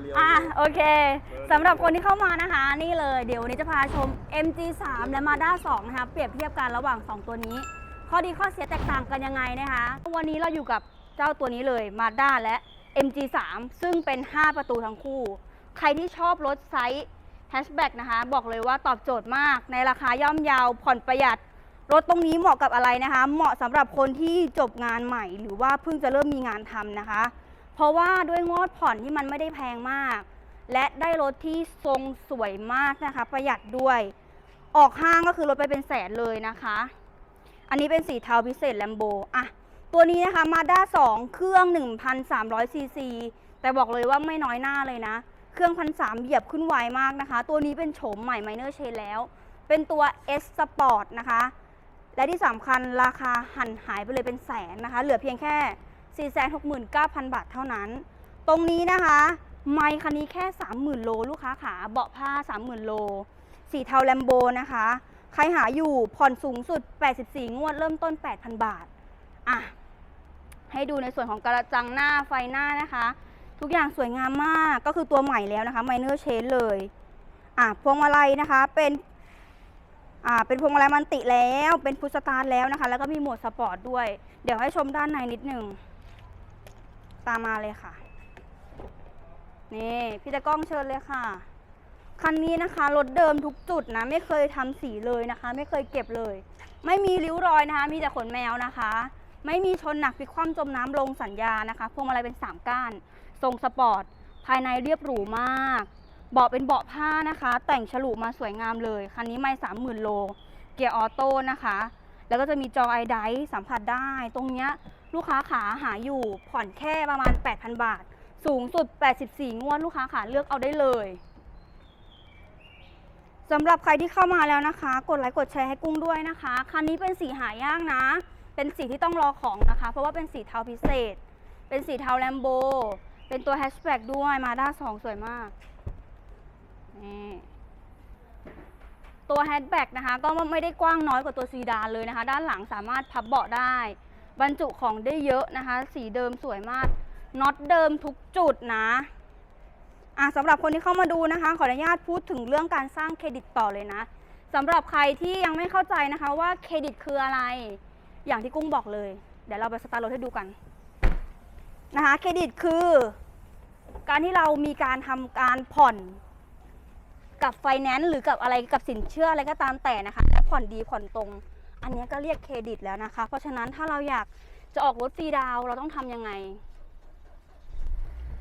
เรียวอะเลยโอเคสำหรับคนที่เข้ามานะคะ นี่เลยเดี๋ยววันนี้จะพาชม MG3 และ Mazda 2 นะคะ เปรียบเทียบกันระหว่าง 2 ตัวนี้ ข้อดีข้อเสียแตกต่างกันยังไงนะคะ วันนี้เราอยู่กับเจ้าตัวนี้เลย Mazda และ MG3 ซึ่งเป็น 5 ประตูทั้งคู่ ใครที่ชอบรถไซส์แฮชแบ็กนะคะ บอกเลยว่าตอบโจทย์มาก ในราคาย่อมเยาวผ่อนประหยัด รถตรงนี้เหมาะกับอะไรนะคะ เหมาะสำหรับคนที่จบงานใหม่ หรือว่าเพิ่งจะเริ่มมีงานทำนะคะ เพราะว่าด้วยงวดผ่อนที่มันไม่ได้แพงมาก และได้รถที่ทรงสวยมากนะคะ ประหยัดด้วย ออกห้างก็คือรถไปเป็นแสนเลยนะคะ อันนี้เป็นสีเทาพิเศษแลมโบอะตัวนี้นะคะมาด้า2เครื่อง 1,300ซีซีแต่บอกเลยว่าไม่น้อยหน้าเลยนะ เครื่องพันสามเหยียบขึ้นไวมากนะคะ ตัวนี้เป็นโฉมใหม่ Minor Chain แล้ว เป็นตัว S Sport นะคะ และที่สำคัญราคาหันหายไปเลยเป็นแสนนะคะ เหลือเพียงแค่ 469,000 บาทเท่านั้น ตรงนี้นะคะ ไมค์คันนี้แค่ 30,000 โลลูกค้าขาเบาะผ้า 30,000 โล สีเทาแลมโบนะคะ ใครหาอยู่ผ่อนสูงสุด 84 งวดเริ่มต้น 8,000 บาท อะ ให้ดูในส่วนของกระจังหน้าไฟหน้านะคะ ทุกอย่างสวยงามมากก็คือตัวใหม่แล้วนะคะ Minor Change เลย อะพวงมาลัยนะคะเป็นอ่าเป็นพวงมาลัยมันติแล้วเป็นพุชสตาร์แล้วนะคะ แล้วก็มีโหมดสปอร์ตด้วย เดี๋ยวให้ชมด้านในนิดหนึ่ง ตามมาเลยค่ะ นี่พี่ตะกล้องเชิญเลยค่ะ คันนี้นะคะรถเดิมทุกจุดนะ ไม่เคยทำสีเลยนะคะ ไม่เคยเก็บเลย ไม่มีริ้วรอยนะคะ มีแต่ขนแมวนะคะ ไม่มีชนหนักพลิกคว่ำจมน้ำลงสัญญานะคะ พวงมาลัยเป็น 3 ก้าน ทรงสปอร์ต ภายในเรียบหรูมาก เบาะเป็นเบาะผ้านะคะ แต่งฉลุมาสวยงามเลย คันนี้ไม่สามหมื่นโล เกียร์ออโต้นะคะ แล้วก็จะมีจอไอไดสัมผัสได้ ตรงเนี้ย ลูกค้าขาหาอยู่ผ่อนแค่ประมาณ 8,000 บาท สูงสุด 84 งวดลูกค้าขาเลือกเอาได้เลยสำหรับใครที่เข้ามาแล้วนะคะ กดไลค์กดแชร์ให้กุ้งด้วยนะคะ คันนี้เป็นสีหายากนะ เป็นสีที่ต้องรอของนะคะ เพราะว่าเป็นสีเทาพิเศษ เป็นสีเทาแลมโบ เป็นตัวแฮชแบ็กด้วยมาด้าสองสวยมาก นี่ตัวแฮชแบ็กนะคะ ก็ไม่ได้กว้างน้อยกว่าตัวซีดานเลยนะคะ ด้านหลังสามารถพับเบาะได้ บรรจุของได้เยอะนะคะ สีเดิมสวยมากน็อตเดิมทุกจุดนะอะสำหรับคนที่เข้ามาดูนะคะ ขออนุญาตพูดถึงเรื่องการสร้างเครดิตต่อเลยนะสำหรับใครที่ยังไม่เข้าใจนะคะว่าเครดิตคืออะไร อย่างที่กุ้งบอกเลย เดี๋ยวเราไปสตาร์ทรถให้ดูกันนะคะเครดิตคือการที่เรามีการทำการผ่อนกับไฟแนนซ์หรือกับอะไรกับสินเชื่ออะไรก็ตามแต่นะคะและผ่อนดีผ่อนตรง อันนี้ก็เรียกเครดิตแล้วนะคะ เพราะฉะนั้นถ้าเราอยากจะออกรถฟรีดาวเราต้องทำยังไง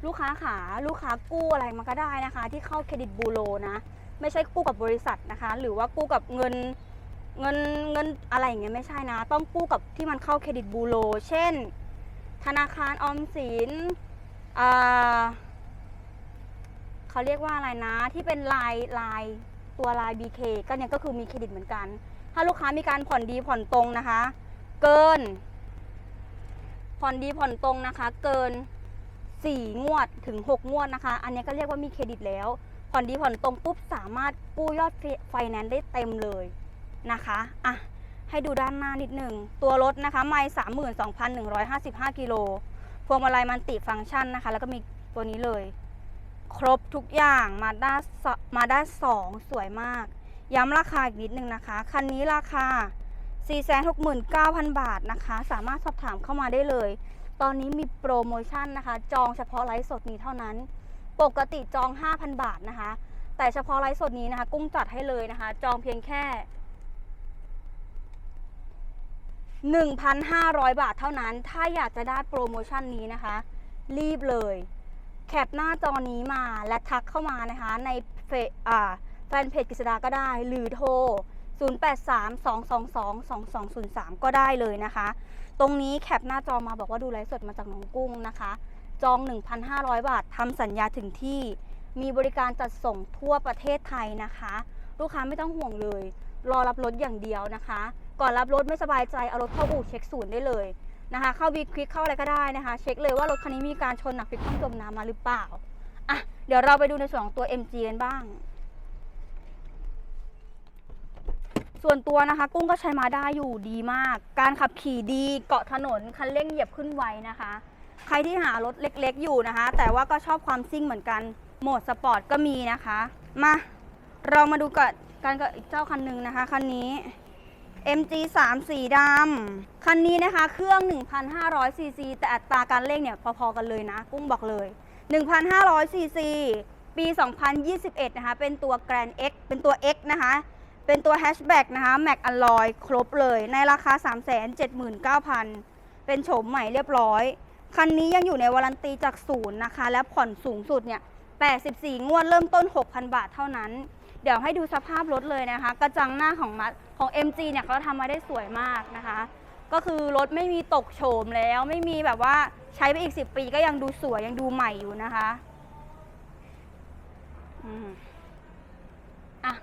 ลูกค้าขาลูกค้ากู้อะไรมาก็ได้นะคะ ที่เข้าเครดิตบูโรนะ ไม่ใช่กู้กับบริษัทนะคะ หรือว่ากู้กับเงินเงินเงินอะไรอย่างเงี้ยไม่ใช่นะ ต้องกู้กับที่มันเข้าเครดิตบูโรเช่น ธนาคารออมสินเขาเรียกว่าอะไรนะที่เป็นลายลาย ตัวลาย BK ก็เนี่ยก็คือมีเครดิตเหมือนกัน ถ้าลูกค้ามีการผ่อนดีผ่อนตรงนะคะ เกิน ผ่อนดีผ่อนตรงนะคะ เกิน 4 งวดถึง 6 งวดนะคะ อันนี้ก็เรียกว่ามีเครดิตแล้ว ผ่อนดีผ่อนตรงปุ๊บสามารถกู้ยอดไฟแนนซ์ได้เต็มเลยนะคะอะให้ดูด้านหน้านิดหนึ่ง ตัวรถนะคะไม่สามหมื่นสองพันหนึ่งร้อยห้าสิบห้ากิโล พวงมาลัยมันติฟังก์ชันนะคะ แล้วก็มีตัวนี้เลย ครบทุกอย่างมาด้ามาด้าสองสวยมาก ย้ำราคาอีกนิดนึงนะคะ คันนี้ราคา 469,000 บาทนะคะ สามารถสอบถามเข้ามาได้เลย ตอนนี้มีโปรโมชั่นนะคะ จองเฉพาะไลฟ์สดนี้เท่านั้น ปกติจอง 5,000 บาทนะคะ แต่เฉพาะไลฟ์สดนี้นะคะ กุ้งจัดให้เลยนะคะ จองเพียงแค่1,500 บาทเท่านั้น ถ้าอยากจะได้โปรโมชั่นนี้นะคะ รีบเลย แคปหน้าจอนี้มาและทักเข้ามานะคะในเฟอ่าแฟนเพจกฤษดาก็ได้ หรือโทร 0832222203 ก็ได้เลยนะคะ ตรงนี้แคปหน้าจอมาบอกว่าดูไลฟ์สดมาจากน้องกุ้งนะคะ จอง 1,500 บาททำสัญญาถึงที่ มีบริการจัดส่งทั่วประเทศไทยนะคะ ลูกค้าไม่ต้องห่วงเลย รอรับรถอย่างเดียวนะคะ ก่อนรับรถไม่สบายใจเอารถเข้าอู่เช็คศูนย์ได้เลย นะคะ เข้าวีควิกเข้าอะไรก็ได้นะคะ เช็คเลยว่ารถคันนี้มีการชนหนักพลิกคว่ำจมน้ำมาหรือเปล่าอะเดี๋ยวเราไปดูในส่วนของตัว MG กันบ้าง ส่วนตัวนะคะ กุ้งก็ใช้มาได้อยู่ดีมาก การขับขี่ดีเกาะถนนคันเร่งเหยียบขึ้นไวนะคะ ใครที่หารถเล็กๆ อยู่นะคะ แต่ว่าก็ชอบความซิ่งเหมือนกันโหมดสปอร์ตก็มีนะคะ มาเรามาดูกันกันกับอีกเจ้าคันหนึ่งนะคะคันนี้ MG 3 สีดำคันนี้นะคะ เครื่อง 1,500 ซีซี แต่อัตราการเร่งเนี่ยพอๆกันเลยนะ กุ้งบอกเลย 1,500 ซีซี ปี 2021 นะคะ เป็นตัว Grand X เป็นตัว X นะคะ เป็นตัวแฮชแบ็กนะคะ แม็กอ l ลอยครบเลย ในราคา 379,000 เป็นโฉมใหม่เรียบร้อย คันนี้ยังอยู่ในวารันตีจากศูนย์นะคะ และผ่อนสูงสุดเนี่ย 84 งวดเริ่มต้น 6,000 บาทเท่านั้น ดี๋ยวให้ดูสภาพรถเลยนะคะ กระจังหน้าของมัดของ MG เนี่ยเขาทำมาได้สวยมากนะคะ ก็คือรถไม่มีตกโฉมแล้วไม่มีแบบว่าใช้ไปอีก 10 ปีก็ยังดูสวยยังดูใหม่อยู่นะคะอืมอะ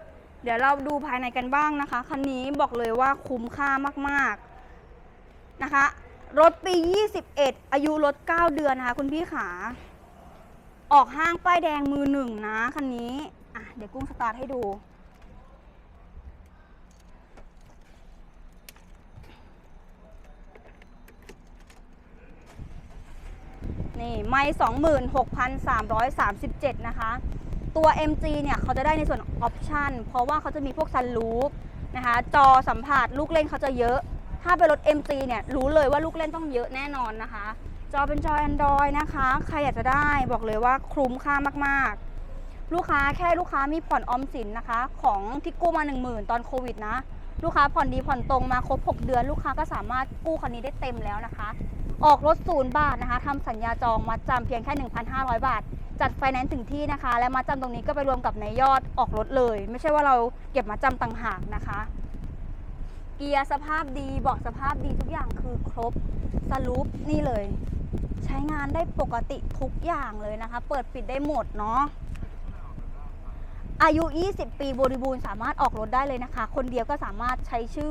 เดี๋ยวเราดูภายในกันบ้างนะคะ คันนี้บอกเลยว่าคุ้มค่ามากๆนะคะ รถปี 21 อายุรถ 9 เดือนนะคะ คุณพี่ขา ออกห้างป้ายแดงมือหนึ่งนะคันนี้ อะเดี๋ยวกุ้งสตาร์ทให้ดู นี่ไม่26,337 นะคะ ตัว MG เนี่ยเขาจะได้ในส่วนออปชันเพราะว่าเขาจะมีพวกซันรูฟนะคะ จอสัมผัสลูกเล่นเขาจะเยอะ ถ้าเป็นรถ MG เนี่ย รู้เลยว่าลูกเล่นต้องเยอะแน่นอนนะคะ จอเป็นจอ Android นะคะ ใครอยากจะได้บอกเลยว่าคุ้มค่ามากๆ ลูกค้าแค่ลูกค้ามีผ่อนออมสินนะคะ ของที่กู้มา 10,000 ตอนโควิดนะ ลูกค้าผ่อนดีผ่อนตรงมาครบ 6 เดือน ลูกค้าก็สามารถกู้คันนี้ได้เต็มแล้วนะคะ ออกรถศูนย์บาทนะคะทำสัญญาจองมัดจำเพียงแค่ 1,500 บาท จัดไฟแนนซ์ถึงที่นะคะ และมัดจำตรงนี้ก็ไปรวมกับในยอดออกรถเลย ไม่ใช่ว่าเราเก็บมัดจำต่างหากนะคะ เกียร์สภาพดีเบาะสภาพดีทุกอย่างคือครบสลูปนี่เลย ใช้งานได้ปกติทุกอย่างเลยนะคะ เปิดปิดได้หมดเนาะ อายุ 20 ปีบริบูรณ์สามารถออกรถได้เลยนะคะ คนเดียวก็สามารถใช้ชื่อ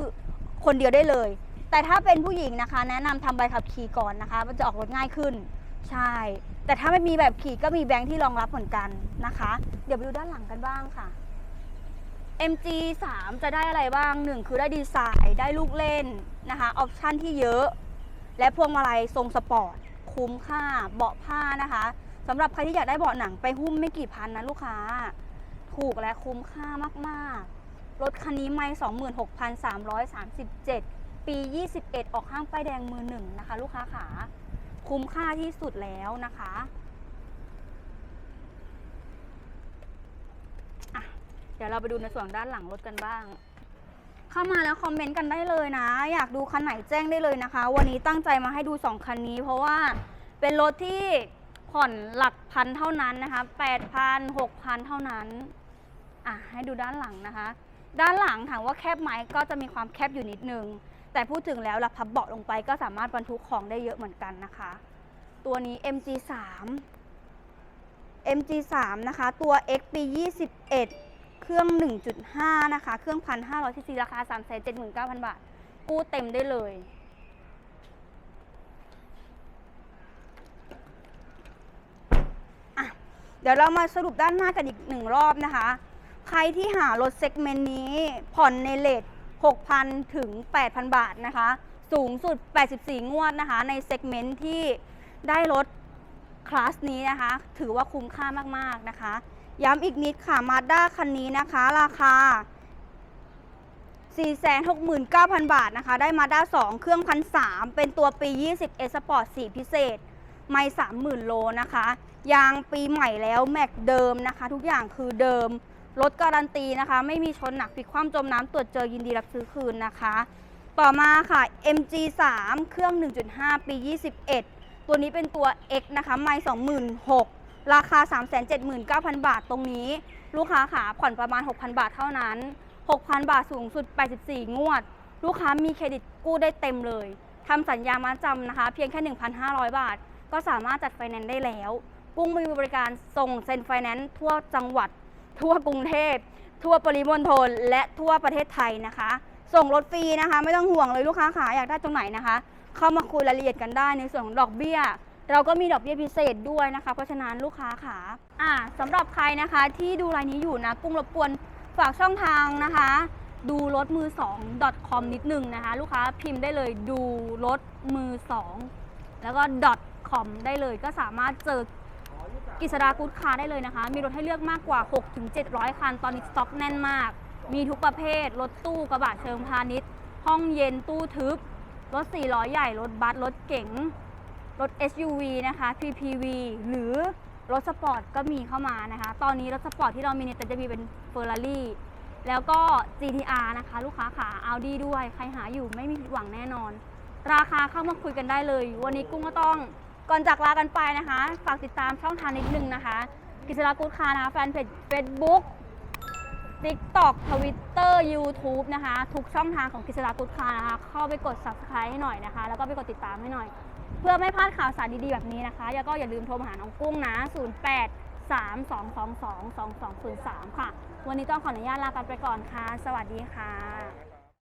คนเดียวได้เลย แต่ถ้าเป็นผู้หญิงนะคะ แนะนำทำใบขับขี่ก่อนนะคะ มันจะออกรถง่ายขึ้น ใช่ แต่ถ้าไม่มีแบบขี่ก็มีแบงค์ที่รองรับเหมือนกันนะคะ เดี๋ยวไปดูด้านหลังกันบ้างค่ะ MG 3 จะได้อะไรบ้าง 1 คือได้ดีไซน์ได้ลูกเล่นนะคะออปชันที่เยอะ และพวงมาลัยทรงสปอร์ตคุ้มค่าเบาะผ้านะคะสำหรับใครที่อยากได้เบาะหนังไปหุ้มไม่กี่พันนะลูกค้า ถูกและคุ้มค่ามากๆ รถคันนี้ไม่26,337 ปี 21 ออกห้างป้ายแดงมือหนึ่งนะคะ ลูกค้าขาคุ้มค่าที่สุดแล้วนะคะอะเดี๋ยวเราไปดูในส่วนด้านหลังรถกันบ้าง เข้ามาแล้วคอมเมนต์กันได้เลยนะ อยากดูคันไหนแจ้งได้เลยนะคะ วันนี้ตั้งใจมาให้ดู 2 คันนี้ เพราะว่าเป็นรถที่ผ่อนหลักพันเท่านั้นนะคะ8,000 6,000เท่านั้น อะให้ดูด้านหลังนะคะ ด้านหลังถามว่าแคบไหมก็จะมีความแคบอยู่นิดนึง แต่พูดถึงแล้วเราพับเบาะลงไปก็สามารถบรรทุกของได้เยอะเหมือนกันนะคะ ตัวนี้ MG3 MG3 นะคะ ตัว X ปี21เครื่อง 1.5 นะคะ เครื่อง 1,500ซีซีราคา 379,000 บาท กู้เต็มได้เลย เดี๋ยวเรามาสรุปด้านหน้ากันอีกหนึ่งรอบนะคะ ใครที่หารถเซกเมนต์นี้ ผ่อนในเลท6,000 ถึง 8,000 บาทนะคะ สูงสุด 84 งวดนะคะ ในเซกเมนต์ที่ได้รถคลาสนี้นะคะ ถือว่าคุ้มค่ามาก ๆ นะคะ ย้ำอีกนิดค่ะมาด้าคันนี้นะคะ ราคา 469,000 บาทนะคะ ได้มาด้า2 เครื่องพันสเป็นตัวปี 20 S Sport 4 พิเศษ ไม่ 30,000 โลนะคะ ยางปีใหม่แล้ว แม็กเดิมนะคะ ทุกอย่างคือเดิม รถการันตีนะคะ ไม่มีชนหนักพลิกคว่ำจมน้ำตรวจเจอยินดีรับซื้อคืนนะคะ ต่อมาค่ะ MG 3 เครื่อง 1.5 ปี 21 ตัวนี้เป็นตัว X นะคะไม่26,000 ราคา 379,000 บาทตรงนี้ ลูกค้าขาผ่อนประมาณ 6,000 บาทเท่านั้น 6,000 บาทสูงสุด 84 งวด ลูกค้ามีเครดิตกู้ได้เต็มเลยทำสัญญามาจำนะคะ เพียงแค่ 1,500 บาท ก็สามารถจัดไฟแนนซ์ได้แล้ว กุ้งมีบริการส่งเซ็นไฟแนนซ์ทั่วจังหวัด ทั่วกรุงเทพทั่วปริมณฑลและทั่วประเทศไทยนะคะ ส่งรถฟรีนะคะ ไม่ต้องห่วงเลยลูกค้าขาอยากได้ตรงไหนนะคะ เข้ามาคุยรายละเอียดกันได้ในส่วนของดอกเบี้ย เราก็มีดอกเบี้ยพิเศษด้วยนะคะ เพราะฉะนั้นลูกค้าขาอ่าสำหรับใครนะคะที่ดูรายนี้อยู่นะกุ้งรบกวนฝากช่องทางนะคะ ดูรถมือ 2 .com นิดนึงนะคะ ลูกค้าพิมพ์ได้เลยดูรถมือ 2 แล้วก็ .com ได้เลยก็สามารถเจอ กิษดากู๊ดคาร์ได้เลยนะคะ มีรถให้เลือกมากกว่า 6-700 คัน ตอนนี้สต็อกแน่นมาก มีทุกประเภท รถตู้กระบะเชิงพาณิชย์ ห้องเย็นตู้ทึบ รถ4ล้อใหญ่ รถบัส รถเก๋ง รถ SUV นะคะ PPV หรือรถสปอร์ตก็มีเข้ามานะคะ ตอนนี้รถสปอร์ตที่เรามีเนี่ยจะมีเป็น Ferrari แล้วก็ GTR นะคะ ลูกค้าขา Audi ด้วย ใครหาอยู่ไม่มีผิดหวังแน่นอน ราคาเข้ามาคุยกันได้เลย วันนี้กุ้งก็ต้อง ก่อนจากลากันไปนะคะ ฝากติดตามช่องทางนิดนึงนะคะ กิจรากูดคานะคะแฟนเพจ Facebook TikTok Twitter YouTube นะคะ ทุกช่องทางของกิจรากูดคานะคะ เข้าไปกด Subscribe ให้หน่อยนะคะ แล้วก็ไปกดติดตามให้หน่อย เพื่อไม่พลาดข่าวสารดีๆ แบบนี้นะคะ แล้วก็อย่าลืมโทรมาหาน้องกุ้งนะ 08 3222 2203 ค่ะ วันนี้ต้องขออนุญาตลากันไปก่อนค่ะ สวัสดีค่ะ